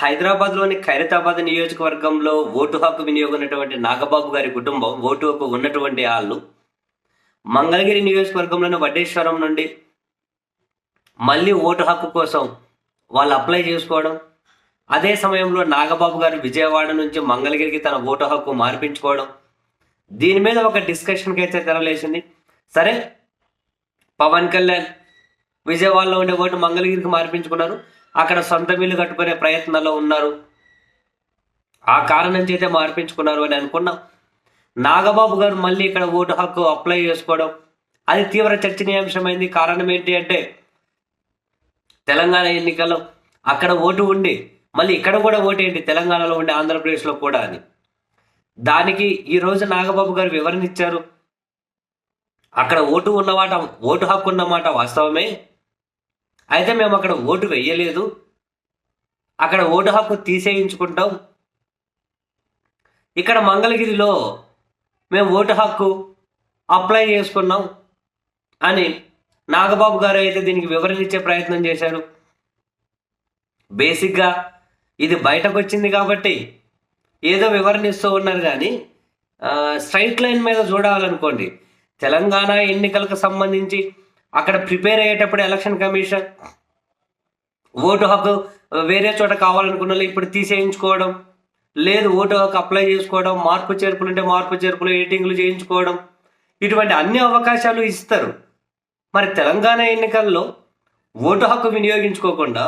హైదరాబాద్లోని ఖైరతాబాద్ నియోజకవర్గంలో ఓటు హక్కు వినియోగమైనటువంటి నాగబాబు గారి కుటుంబం ఓటు హక్కు ఉన్నటువంటి వాళ్ళు మంగళగిరి నియోజకవర్గంలోని వడ్డేశ్వరం నుండి మళ్ళీ ఓటు హక్కు కోసం వాళ్ళు అప్లై చేసుకోవడం అదే సమయంలో నాగబాబు గారు విజయవాడ నుంచి మంగళగిరికి తన ఓటు హక్కు మార్పించుకోవడం దీని మీద ఒక డిస్కషన్కి అయితే తెరలేసింది. సరే పవన్ కళ్యాణ్ విజయవాడలో ఉండే ఓటు మంగళగిరికి మార్పించుకున్నారు. అక్కడ సొంత ఇల్లు కట్టుకునే ప్రయత్నంలో ఉన్నారు. ఆ కారణం చేతే మార్పించుకున్నారు అని అనుకున్నాం. నాగబాబు గారు మళ్ళీ ఇక్కడ ఓటు హక్కు అప్లై చేసుకోవడం అది తీవ్ర చర్చనీయాంశమైంది. కారణం ఏంటి అంటే తెలంగాణ ఎన్నికల్లో అక్కడ ఓటు ఉండి మళ్ళీ ఇక్కడ కూడా ఓటు ఏంటి? తెలంగాణలో ఉండి ఆంధ్రప్రదేశ్లో కూడా అని. దానికి ఈరోజు నాగబాబు గారు వివరణ ఇచ్చారు. అక్కడ ఓటు ఉన్నమాట ఓటు హక్కు ఉన్నమాట వాస్తవమే. అయితే మేము అక్కడ ఓటు వెయ్యలేదు అక్కడ ఓటు హక్కు తీసేయించుకుంటాం. ఇక్కడ మంగళగిరిలో మేము ఓటు హక్కు అప్లై చేసుకున్నాం అని నాగబాబు గారు అయితే దీనికి వివరణ ఇచ్చే ప్రయత్నం చేశారు. బేసిక్గా ఇది బయటకు వచ్చింది కాబట్టి ఏదో వివరణ ఇస్తూ ఉన్నారు కానీ స్ట్రైట్ లైన్ మీద చూడాలనుకోండి. తెలంగాణ ఎన్నికలకు సంబంధించి అక్కడ ప్రిపేర్ అయ్యేటప్పుడు ఎలక్షన్ కమిషన్ ఓటు హక్కు వేరే చోట కావాలనుకున్న ఇప్పుడు తీసేయించుకోవడం లేదు ఓటు హక్కు అప్లై చేసుకోవడం మార్పు చేర్పులు ఉంటే మార్పు చేర్పులు ఎడిటింగ్లు చేయించుకోవడం ఇటువంటి అన్ని అవకాశాలు ఇస్తారు. మరి తెలంగాణ ఎన్నికల్లో ఓటు హక్కు వినియోగించుకోకుండా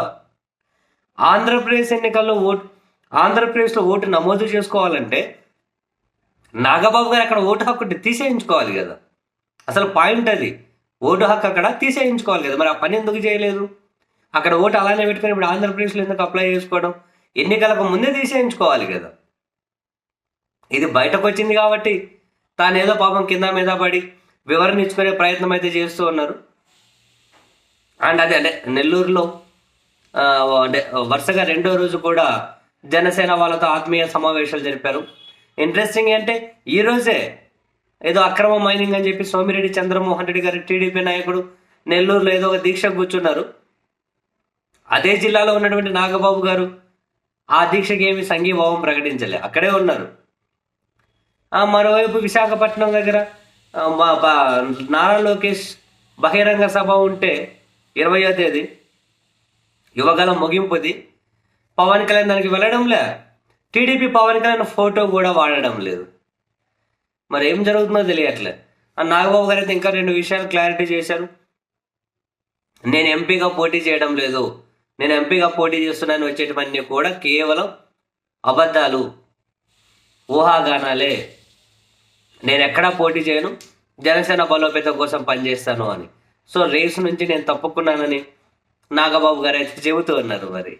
ఆంధ్రప్రదేశ్ ఎన్నికల్లో ఓటు ఆంధ్రప్రదేశ్లో ఓటు నమోదు చేసుకోవాలంటే నాగబాబు గారు అక్కడ ఓటు హక్కు తీసేయించుకోవాలి కదా. అసలు పాయింట్ అది. ఓటు హక్కు అక్కడ తీసేయించుకోవాలి కదా. మరి ఆ పని ఎందుకు చేయలేదు? అక్కడ ఓటు అలానే పెట్టుకొని ఇప్పుడు ఆంధ్రప్రదేశ్లో ఎందుకు అప్లై చేసుకోవడం? ఎన్నికలకు ముందే తీసేయించుకోవాలి కదా. ఇది బయటకు వచ్చింది కాబట్టి తాను ఏదో పాపం కింద మీద పడి వివరణ ఇచ్చుకునే ప్రయత్నం అయితే చేస్తూ ఉన్నారు. అండ్ అదే అంటే నెల్లూరులో అంటే వరుసగా రెండో రోజు కూడా జనసేన వాళ్ళతో ఆత్మీయ సమావేశాలు జరిపారు. ఇంట్రెస్టింగ్ అంటే ఈ రోజే ఏదో అక్రమ మైనింగ్ అని చెప్పి సోమిరెడ్డి చంద్రమోహన్ రెడ్డి గారు టీడీపీ నాయకుడు నెల్లూరులో ఏదో ఒక దీక్ష కూర్చున్నారు. అదే జిల్లాలో ఉన్నటువంటి నాగబాబు గారు ఆ దీక్షకి ఏమి సంఘీభావం ప్రకటించలే. అక్కడే ఉన్నారు. మరోవైపు విశాఖపట్నం దగ్గర బా- నారా లోకేష్ బహిరంగ సభ ఉంటే ఇరవయో తేదీ యువగలం ముగింపుది. పవన్ కళ్యాణ్ దానికి వెళ్ళడంలే. టీడీపీ పవన్ కళ్యాణ్ ఫోటో కూడా వాడడం లేదు. మరి ఏం జరుగుతుందో తెలియట్లే ఆ నాగబాబు గారు అయితే ఇంకా రెండు విషయాలు క్లారిటీ చేశారు. నేను ఎంపీగా పోటీ చేయడం లేదు. నేను ఎంపీగా పోటీ చేస్తున్నాను వచ్చేటివన్నీ కూడా కేవలం అబద్ధాలు ఊహాగానాలే. నేను ఎక్కడా పోటీ చేయను. జనసేన బలోపేతం కోసం పనిచేస్తాను అని. సో రేసు నుంచి నేను తప్పుకున్నానని నాగబాబు గారు అయితే చెబుతూ ఉన్నారు మరి.